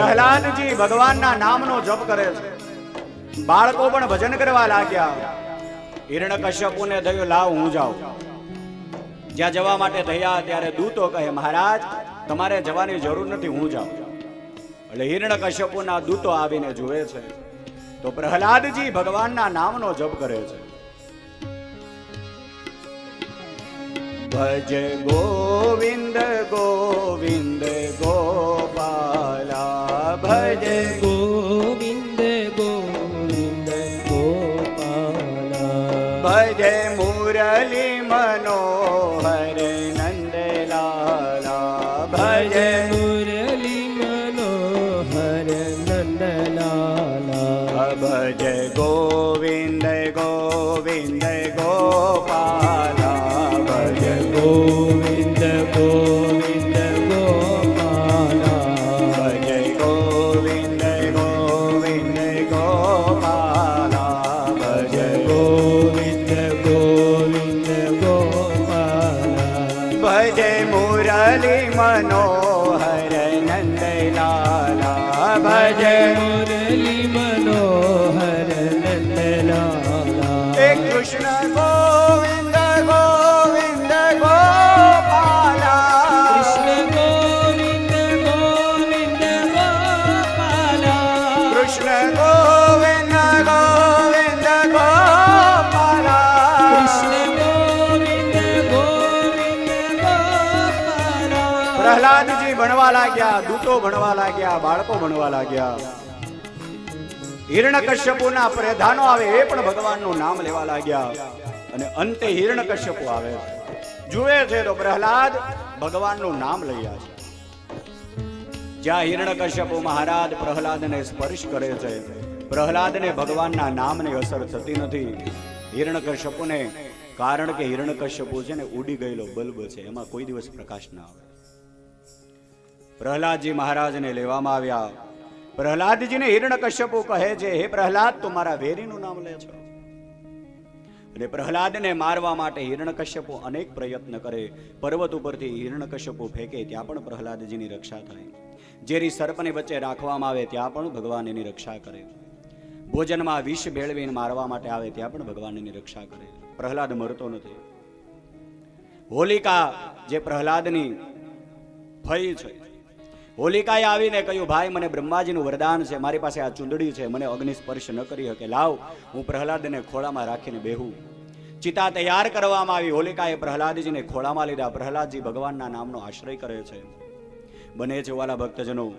પ્રહલાદજી ભગવાનના નામનો જપ કરે છે. બાળકો પણ ભજન કરવા લાગ્યા. હિરણ્યકશ્યપુને થયું, લાવ, હું જાઉં. જ્યાં જવા માટે થયા ત્યારે દૂતો કહે, મહારાજ, તમારે જવાની જરૂર નથી, હું જાઉં. એટલે હિરણ્યકશ્યપુના દૂતો આવીને જુએ છે. તો પ્રહલાદજી ભગવાનના નામનો જપ કરે છે. ભજ ગોવિંદ ગોવિંદ Gopal. દૂતો ભણવા લાગ્યા, બાળકો ભણવા લાગ્યા. હિરણ્યકશ્યપુના પ્રધાનો આવે એ પણ ભગવાનનું નામ લેવા લાગ્યા. અને અંતે હિરણ્યકશ્યપુ આવે. જુએ છે તો પ્રહલાદ ભગવાનનું નામ લઈ આવે જ્યાં હિરણ્યકશ્યપુ મહારાજ પ્રહલાદને સ્પર્શ કરે છે, પ્રહલાદને ભગવાનના નામની અસર થતી નથી. હિરણ્યકશ્યપુને કારણ કે હિરણ્યકશ્યપુ છે ને ઉડી ગયેલો બલ્બ છે, એમાં કોઈ દિવસ પ્રકાશ ના આવે. પ્રહલાદજી મહારાજને લેવામાં આવ્યા. પ્રહલાદજીને હિરણ્યકશ્યપુ કહે છે, હે પ્રહલાદ, તું મારા વેરીનું નામ લે છો. અને પ્રહલાદને મારવા માટે હિરણ્યકશ્યપુ અનેક પ્રયત્ન કરે. પર્વત ઉપરથી હિરણ્યકશ્યપુ ફેંકે, ત્યાં પણ પ્રહલાદજીની રક્ષા થાય. જેરી સર્પની વચ્ચે રાખવામાં આવે, ત્યાં પણ ભગવાન એની રક્ષા કરે. ભોજનમાં વિષ ભેળવીને મારવા માટે આવે, ત્યાં પણ ભગવાન એની રક્ષા કરે. પ્રહલાદ મરતો નથી. હોલિકા, જે પ્રહલાદની ફઈ છે હોલિકાએ આવીને કહ્યું, ભાઈ, મને બ્રહ્માજીનું વરદાન છે, મારી પાસે આ ચૂંદડી છે, મને અગ્નિ સ્પર્શ ન કરી શકે. લાવ, હું પ્રહલાદને ખોળામાં રાખીને બેહું. ચિતા તૈયાર કરવામાં આવી. હોલિકાએ પ્રહલાદજીને ખોળામાં લીધા. પ્રહલાદજી ભગવાનના નામનો આશ્રય કરે છે. બને છે વાલા ભક્તજનો,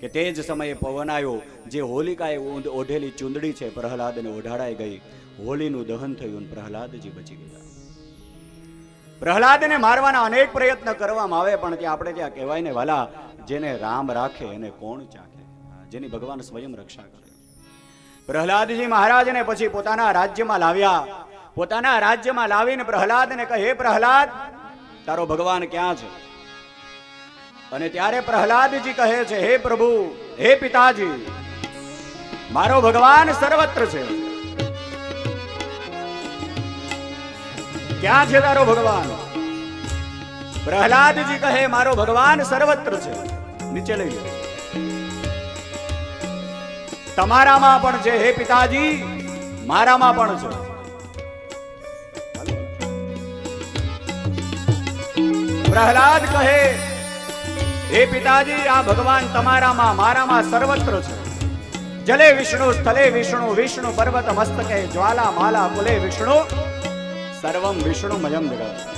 કે તે જ સમયે પવન આવ્યો, જે હોલિકાએ ઓઢ- ઓઢેલી ચૂંદડી છે, પ્રહલાદને ઓઢાડાઈ ગઈ. હોલીનું દહન થયું પ્રહલાદજી બચી ગયા. પ્રહલાદને મારવાના અનેક પ્રયત્ન કરવામાં આવે, પણ ત્યાં આપણે ત્યાં કહેવાય ને, વાલા જેને રામ રાખે એને કોણ ચાખે? જેની ભગવાન સ્વયં રક્ષા કરે. પ્રહલાદજી મહારાજને પછી પોતાના રાજ્યમાં લાવ્યા. પોતાના રાજ્યમાં લાવીને પ્રહલાદને કહે, પ્રહલાદ, તારો ભગવાન ક્યાં છે? અને ત્યારે પ્રહલાદજી કહે છે, હે પ્રભુ, હે પિતાજી, મારો ભગવાન સર્વત્ર છે. ક્યાં છે તારો ભગવાન? પ્રહલાદજી કહે, મારો ભગવાન સર્વત્ર છે. નીચે લઈ લો. તમારામાં પણ છે હે પિતાજી, મારામાં પણ છે. પ્રહલાદ કહે, હે પિતાજી, આ ભગવાન તમારામાં, મારામાં સર્વત્ર છે. જલે વિષ્ણુ, સ્થલે વિષ્ણુ વિષ્ણુ પર્વત મસ્તકે જ્વાલા માલા કુલે વિષ્ણુ. સર્વમ વિષ્ણુ મયમ જગત.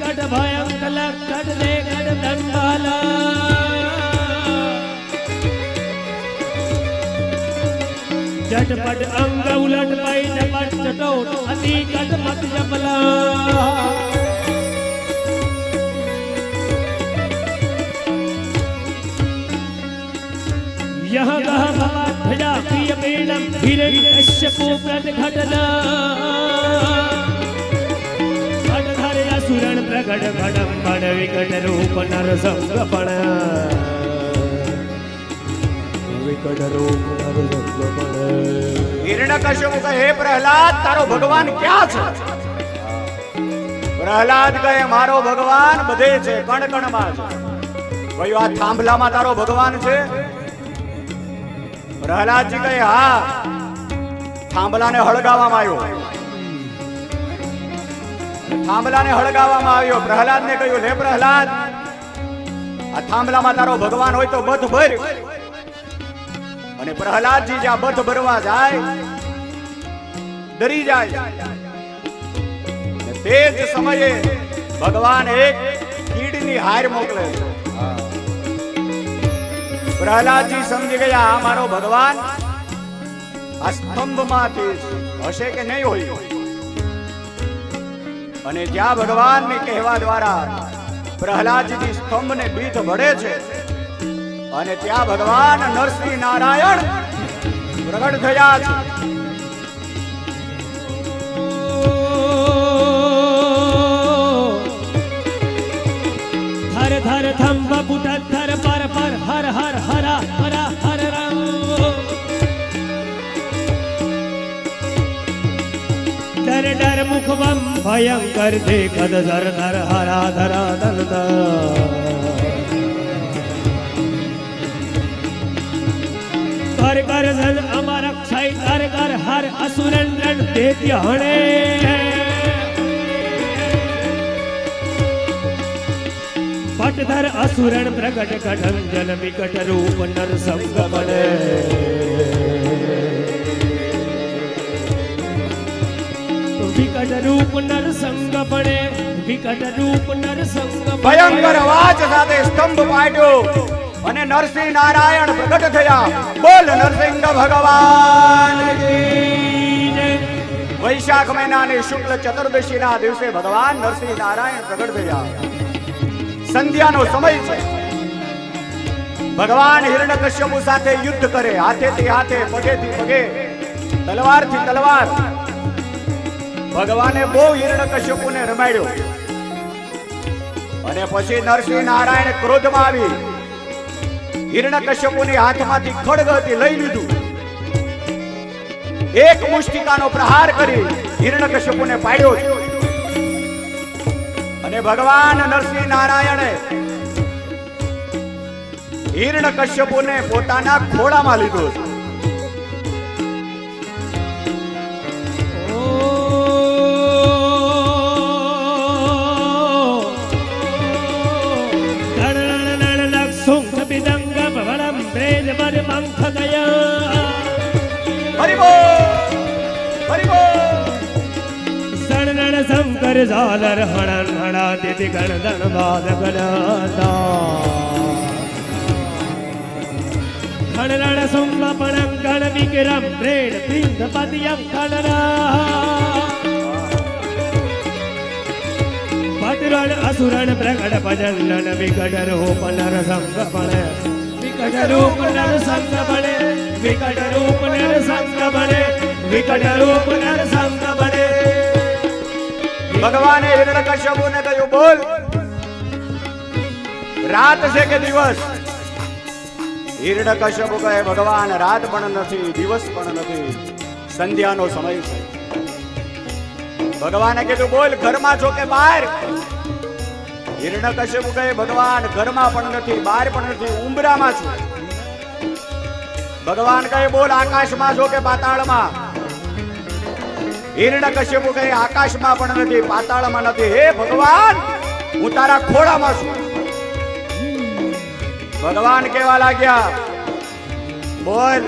कट भयंकल कट दे कट दंडाला झटपट अंग उलट पाई झपट चटोट, अति कट मत जपला। यह गह भवा भजा प्रिय मेडम हिरण कश्यपो प्रत घटना અસુરણ પ્રગટ ઘટંબણ વિકટ રૂપ નરસંગપણ. વિકટ રૂપ નરસંગપણ. હિરણ્યકશ્યપુ કહે હે પ્રહલાદ તારો ભગવાન ક્યાં છે? પ્રહલાદ કહે મારો ભગવાન બધે છે કણ કણમાં છે. ભાઈ આ થાંભલામાં તારો ભગવાન છે? પ્રહલાદજી કહે હા થાંભલાને હળગાવવામાં આવ્યો. થાંભલાને હળગાવવામાં આવ્યો. પ્રહલાદને કહ્યું, લે પ્રહલાદ, આ થાંભલામાં તારો ભગવાન હોય તો બધ ભર. અને પ્રહલાદજી જ્યાં બધ ભરવા જાય, ડરી જાય. તે જ સમયે ભગવાન એક કીડની હાર મોકલે છે. પ્રહલાદજી સમજી ગયા, આ મારો ભગવાન આ સ્તંભમાંથી હશે કે નહીં હોય? અને જ્યાં ભગવાનને કહેવા દ્વારા પ્રહલાદજી સ્તંભને બીજ ભળે છે અને ત્યાં ભગવાન નરસિંહ નારાયણ પ્રગટ થયા છે. ભયંકર દેખદ ધર ધર હરા ધરા ધર કર કર ધન અમાર ક્ષય કર કર હર અસુરન રણ દેત્ય હણે. પટધર અસુરણ પ્રગટ કઢન જન વિકટ રૂપ નર સંગ બને. વિકટ રૂપ નરસંગ પડે વિકટ રૂપ નરસંગ ભયંકર અવાજ સાથે સ્તંભ પાડ્યો અને નરસિંહ નારાયણ પ્રગટ થયા. બોલ નરસિંહ ભગવાન. વૈશાખ મહિનાની શુક્લ ચતુર્દશીના દિવસે ભગવાન નરસિંહ નારાયણ પ્રગટ થયા. સંધ્યાનો સમય છે. ભગવાન હિરણ્યકશ્યપુ સાથે યુદ્ધ કરે, હાથેથી હાથે, પગેથી પગે, તલવારથી તલવાર. ભગવાને બહુ હિરણ્યકશ્યપુને રમાડ્યો. અને પછી નરસિંહ નારાયણ ક્રોધમાં આવી. હિરણ્યકશ્યપુની હાથમાંથી ખડગ હતી લઈ લીધું. એક મુષ્ટિકાનો પ્રહાર કરી હિરણ્યકશ્યપુને પાડ્યો. અને ભગવાન નરસિંહ નારાયણે હિરણ્યકશ્યપુને પોતાના ખોળામાં લીધો. છે શંકર ઝાલર હણન હણા દિતિ ગણ દણ બાદ ગણતા ખણરણ સુમ્બ પણં ગણ વિક્રમ પ્રેણ પિંડ પદયમ ખણરા ભદ્રણ અસુરણ પ્રગટ ભજન વિકટ રૂપ નર સંગ બણે વિકટ રૂપ નર સંગ બણે વિકટ રૂપ નર સંગ બણે વિકટ રૂપ નર સંગ બણે ભગવાને હિરણ્યકશ્યપુને કહ્યું, બોલ. રાત છે કે દિવસ? હિરણ્યકશ્યપુ કહે, ભગવાન, રાત પણ નથી, દિવસ પણ નથી, સંધ્યાનો સમય છે. ભગવાને કીધું, બોલ, ઘરમાં છો કે બહાર? હિરણ્યકશ્યપુ કહે, ભગવાન, ઘરમાં પણ નથી, બહાર પણ નથી, ઉંબરામાં છું. ભગવાન કહે, બોલ, આકાશમાં છો કે પાતાળમાં? હિરણ્યકશ્યપુ કહે, આકાશમાં પણ નથી, પાતાળમાં નથી. હે ભગવાન, હું તારા ખોળામાં છું. ભગવાન કેવા લાગ્યા, બોલ,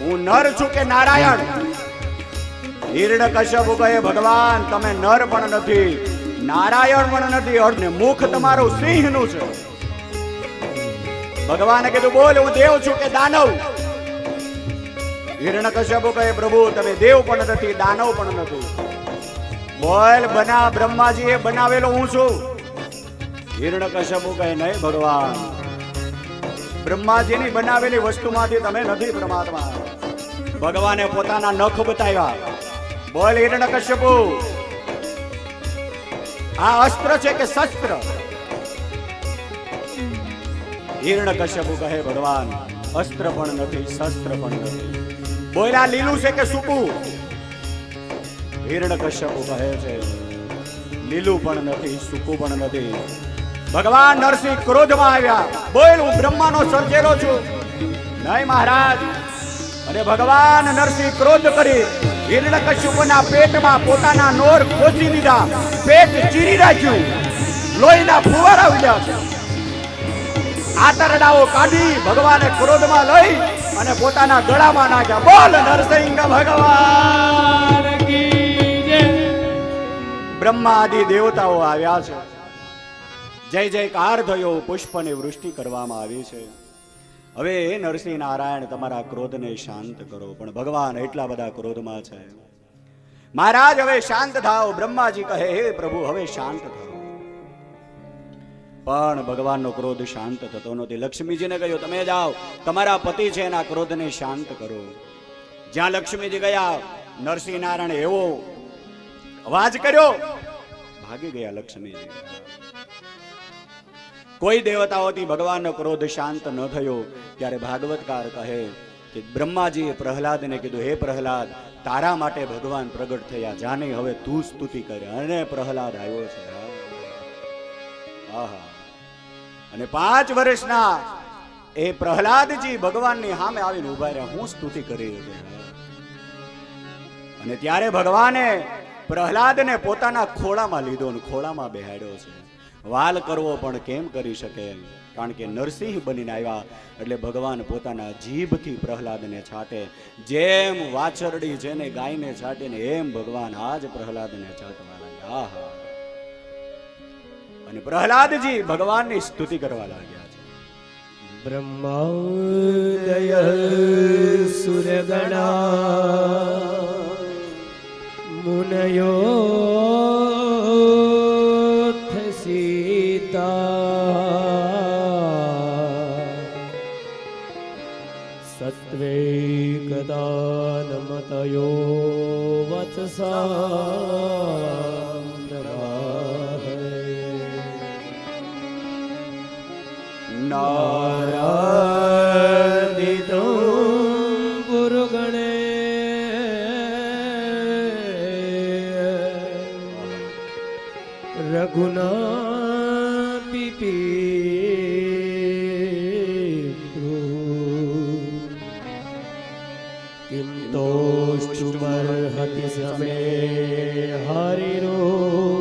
હું નર છું કે નારાયણ? હિરણ્યકશ્યપુ કહે, ભગવાન, તમે નર પણ નથી, નારાયણ પણ નથી અને મુખ તમારું સિંહનું છે. ભગવાને કીધું, બોલ, હું દેવ છું કે દાનવ? હિરણ્યકશ્યપુ કહે, પ્રભુ, તમે દેવ પણ નથી, દાનવ પણ નથી. બોલ, બના, બ્રહ્માજીએ બનાવેલો હું છું. હિરણ્યકશ્યપુ કહે, નહીં, ભગવાન. બ્રહ્માજીની બનાવેલી વસ્તુમાંથી તમે નથી પરમાત્મા. ભગવાને પોતાના નખ બતાવ્યા. બોલ હિરણ્યકશ્યપુ આ અસ્ત્ર છે કે શસ્ત્ર? હિરણ્યકશ્યપુ કહે, ભગવાન, અસ્ત્ર પણ નથી, શસ્ત્ર પણ નથી. બોલ્યા લીલું છે કે સૂકું? હિરણ્યકશ્યપુ કહે છે, લીલું પણ નથી, સૂકું પણ નથી. ભગવાન નરસિંહ ક્રોધમાં આવ્યા. બોલ, હું બ્રહ્માનો સર્જેલો છું. નહીં મહારાજ. અને ભગવાન નરસિંહ ક્રોધ કરી હિરણ્યકશ્યપુના પેટમાં પોતાના નોર ખોસી દીધા. પેટ ચીરી રાખ્યું. લોહીના ફુવારા ઉડ્યા. છે આતરડાઓ કાઢી ભગવાને ક્રોધમાં લઈ અને પોતાના ગળામાં નાખ્યા. બોલ, નરસિંહ ભગવાન બ્રહ્મા આદિ દેવતાઓ આવ્યા છે. જય જયકાર થયો, પુષ્પની વૃષ્ટિ કરવામાં આવી છે. હવે હે નરસિંહ નારાયણ તમારા ક્રોધને શાંત કરો, પણ ભગવાન એટલા બધા ક્રોધમાં છે. મહારાજ, હવે શાંત થાઓ, બ્રહ્માજી કહે, હે પ્રભુ, હવે શાંત થાઓ. પણ ભગવાનનો ક્રોધ શાંત થતો નથી. લક્ષ્મીજીને કહ્યું, તમે જાઓ, તમારા પતિ છે એના ક્રોધને શાંત કરો. જ્યાં લક્ષ્મીજી ગયા નરસિંહ નારાયણ એવો અવાજ કર્યો, ભાગી ગયા લક્ષ્મીજી. કોઈ દેવતાઓથી ભગવાનનો ક્રોધ શાંત ન થયો, ત્યારે ભાગવતકાર કહે કે, બ્રહ્માજીએ પ્રહલાદને કીધું, હે પ્રહલાદ, તારા માટે ભગવાન પ્રગટ થયા, જાને હવે તું સ્તુતિ કરે. અને પ્રહલાદ આવ્યો છે. અને પાંચ વર્ષના એ પ્રહલાદજી ભગવાનની સામે આવીને ઊભા રહ્યા. હું સ્તુતિ કરી અને ત્યારે ભગવાને પ્રહલાદને પોતાના ખોળામાં લીધો અને ખોળામાં બેહાડ્યો છે. વાલ કરવો પણ કેમ કરી શકે? કારણ કે નરસિંહ બનીને આવ્યા એટલે ભગવાન પોતાના જીભથી પ્રહલાદને છાટે. જેમ વાછરડી જેને ગાયને છાટે ને એમ ભગવાન આજ પ્રહલાદને છાટવા લાગ્યા. આહા. અને પ્રહલાદજી ભગવાનની સ્તુતિ કરવા લાગ્યા છે. બ્રહ્મોદય સુરગણા મુનયો સીતા સત્વે કદાનમતયો વત્સા નારાયણિતો ગુરુગણે રઘુના કિમ તોષ્ટુમર્હતિ સમે હરિરુગ્રજાય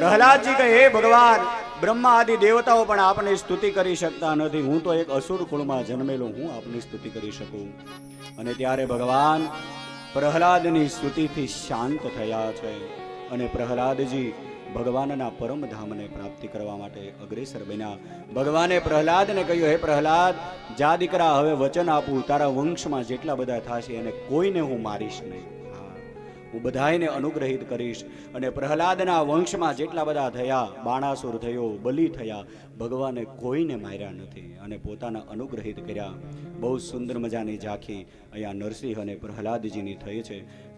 પ્રહલાદજી કહે, હે ભગવાન બ્રહ્મા આદિ દેવતાઓ પણ આપની સ્તુતિ કરી શકતા નથી. હું તો એક અસુર કુળમાં જન્મેલો હું, આપની સ્તુતિ કરી શકું. અને ત્યારે ભગવાન પ્રહલાદની સ્તુતિથી શાંત થયા છે. અને પ્રહલાદજી ભગવાનના પરમ ધામને પ્રાપ્તિ કરવા માટે અગ્રેસર બન્યા. ભગવાને પ્રહલાદને કહ્યું, હે પ્રહલાદ જા દીકરા હવે વચન આપું. તારા વંશમાં જેટલા બધા થશે, એને કોઈને હું મારીશ નહીં. હા બધાને અનુગ્રહિત કરીશ અને પ્રહલાદના વંશમાં જેટલા બધા થયા, બાણાસુર થયો, બલિ થયા, ભગવાને કોઈને માર્યા નથી અને પોતાના અનુગ્રહિત કર્યા. બહુ સુંદર મજાની ઝાંખી અહીંયા નરસિંહ અને પ્રહલાદજીની થઈ છે.